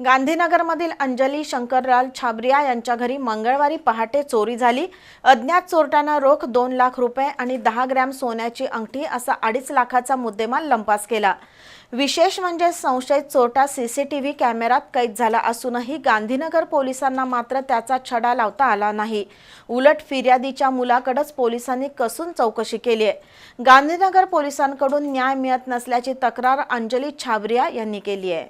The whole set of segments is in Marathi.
गांधीनगरमधील अंजली शंकरलाल छाबरिया यांच्या घरी मंगळवारी पहाटे चोरी झाली. अज्ञात चोरट्यानं रोख दोन लाख रुपये आणि दहा ग्रॅम सोन्याची अंगठी असा अडीच लाखाचा मुद्देमाल लंपास केला. विशेष म्हणजे संशयित चोरटा सीसीटीव्ही कॅमेऱ्यात कैद झाला असूनही गांधीनगर पोलिसांना मात्र त्याचा छडा लावता आला नाही. उलट फिर्यादीच्या मुलाकडेच पोलिसांनी कसून चौकशी केली आहे. गांधीनगर पोलिसांकडून न्याय मिळत नसल्याची तक्रार अंजली छाबरिया यांनी केली आहे.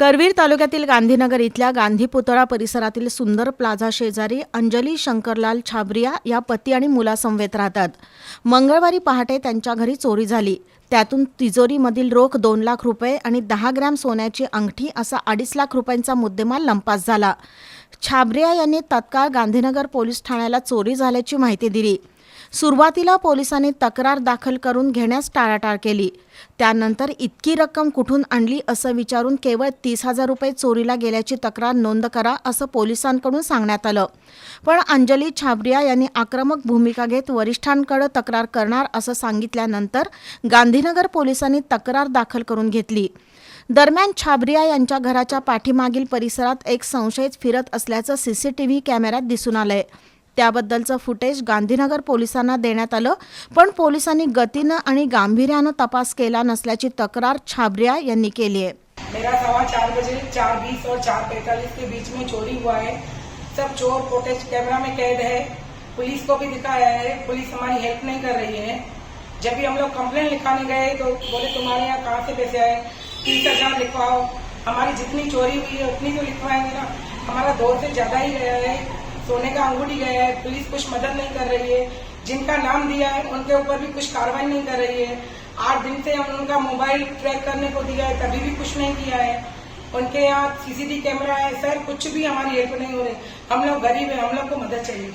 करवीर तालुक्यातील गांधीनगर इथल्या गांधी पुतळा परिसरातील सुंदर प्लाझा शेजारी अंजली शंकरलाल छाबरिया या पती आणि मुलासमवेत राहतात. मंगळवारी पहाटे त्यांच्या घरी चोरी झाली. त्यातून तिजोरीमधील रोख दोन लाख रुपये आणि दहा ग्रॅम सोन्याची अंगठी असा अडीच लाख रुपयांचा मुद्देमाल लंपास झाला. छाबरिया यांनी तत्काळ गांधीनगर पोलीस ठाण्याला चोरी झाल्याची माहिती दिली. सुरुवातीला पोलिसांनी तक्रार दाखल करून घेण्यास टाळाटाळ केली. त्यानंतर इतकी रक्कम कुठून आणली असं विचारून केवळ तीस हजार रुपये चोरीला गेल्याची तक्रार नोंद करा असं पोलिसांकडून सांगण्यात आलं. पण अंजली छाबरिया यांनी आक्रमक भूमिका घेत वरिष्ठांकडे तक्रार करणार असं सांगितल्यानंतर गांधीनगर पोलिसांनी तक्रार दाखल करून घेतली. दरम्यान छाबरिया यांच्या घराच्या पाठीमागील परिसरात एक संशयित फिरत असल्याचं सीसीटीव्ही कॅमेऱ्यात दिसून आलंय. त्याबद्दलचं फुटेज गांधीनगर पोलिसांना देण्यात आलं पण पोलिसांनी गतीनं आणि गांभीर्यानं तपास केला नसल्याची तक्रार छाबरिया यांनी केली आहे. मेरा सवा चार बजे चार बीस और चार पैंतालीस के बीच में चोरी हुआ है। सब चोर फुटेज कैमरा में कैद है। पुलिस को भी दिखाया है। पुलिस हमारी हेल्प नहीं कर रही है। जब भी हम लोग कंप्लेन लिखाने गए तो बोले तुम्हारे यहाँ कहाँ से पैसे आए? तीस हजार लिखवाओ। हमारी जितनी चोरी हुई है उतनी तो लिखवाएंगे ना। हमारा दो से ज्यादा ही गया है। सोने का अंगूठी गया है, पुलिस कुछ मदद नहीं कर रही है। जिनका नाम दिया है, उनके ऊपर भी कुछ कार्रवाई नहीं कर रही है। आठ दिन से हम उनका मोबाइल ट्रैक करने को दिया है, तभी भी कुछ नहीं किया है। उनके यहाँ सीसीटीवी कैमरा है, सर, कुछ भी हमारी हेल्प नहीं हो रही। हम लोग गरीब है, हम लोग को मदद चाहिए।